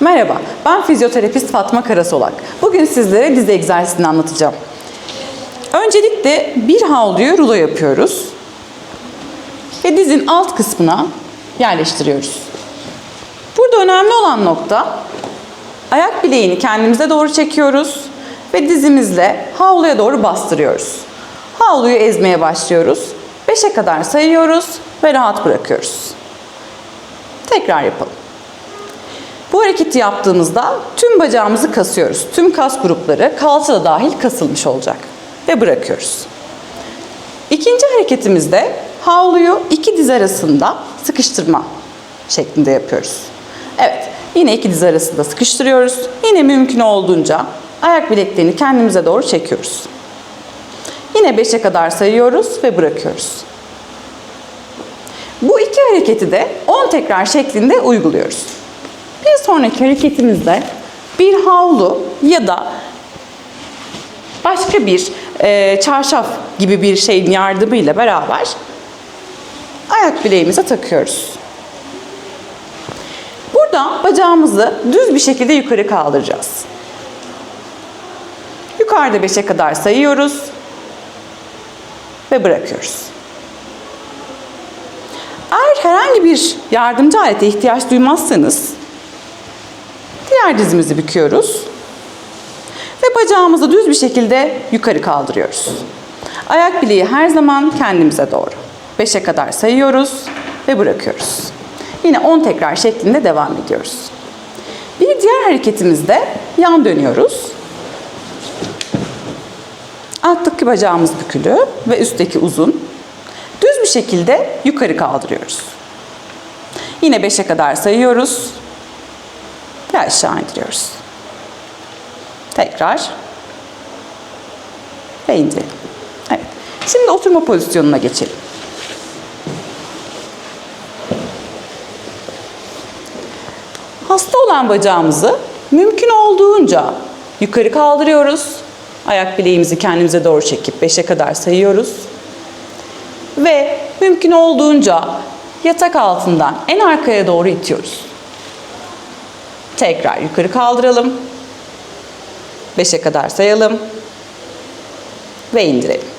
Merhaba, ben fizyoterapist Fatma Karasolak. Bugün sizlere diz egzersizini anlatacağım. Öncelikle bir havluyu rulo yapıyoruz. Ve dizin alt kısmına yerleştiriyoruz. Burada önemli olan nokta ayak bileğini kendimize doğru çekiyoruz ve dizimizle havluya doğru bastırıyoruz. Havluyu ezmeye başlıyoruz. 5'e kadar sayıyoruz ve rahat bırakıyoruz. Tekrar yapalım. Bu hareketi yaptığımızda tüm bacağımızı kasıyoruz. Tüm kas grupları kalça da dahil kasılmış olacak. Ve bırakıyoruz. İkinci hareketimizde havluyu iki diz arasında sıkıştırma şeklinde yapıyoruz. Evet, yine iki diz arasında sıkıştırıyoruz. Yine mümkün olduğunca ayak bileklerini kendimize doğru çekiyoruz. Yine 5'e kadar sayıyoruz ve bırakıyoruz. Bu iki hareketi de 10 tekrar şeklinde uyguluyoruz. Bir sonraki hareketimizde bir havlu ya da başka bir e, çarşaf gibi bir şeyin yardımıyla beraber ayak bileğimize takıyoruz. Burada bacağımızı düz bir şekilde yukarı kaldıracağız. Yukarıda 5'e kadar sayıyoruz ve bırakıyoruz. Eğer herhangi bir yardımcı alete ihtiyaç duymazsanız diğer dizimizi büküyoruz ve bacağımızı düz bir şekilde yukarı kaldırıyoruz. Ayak bileği her zaman kendimize doğru. 5'e kadar sayıyoruz ve bırakıyoruz. Yine 10 tekrar şeklinde devam ediyoruz. Bir diğer hareketimizde yan dönüyoruz. Alttaki bacağımız bükülü ve üstteki uzun. Düz bir şekilde yukarı kaldırıyoruz. Yine 5'e kadar sayıyoruz aşağı indiriyoruz. Tekrar ve indirelim. Evet. Şimdi oturma pozisyonuna geçelim. Hasta olan bacağımızı mümkün olduğunca yukarı kaldırıyoruz. Ayak bileğimizi kendimize doğru çekip 5'e kadar sayıyoruz. Ve mümkün olduğunca yatak altından en arkaya doğru itiyoruz. Tekrar yukarı kaldıralım. 5'e kadar sayalım ve indirelim.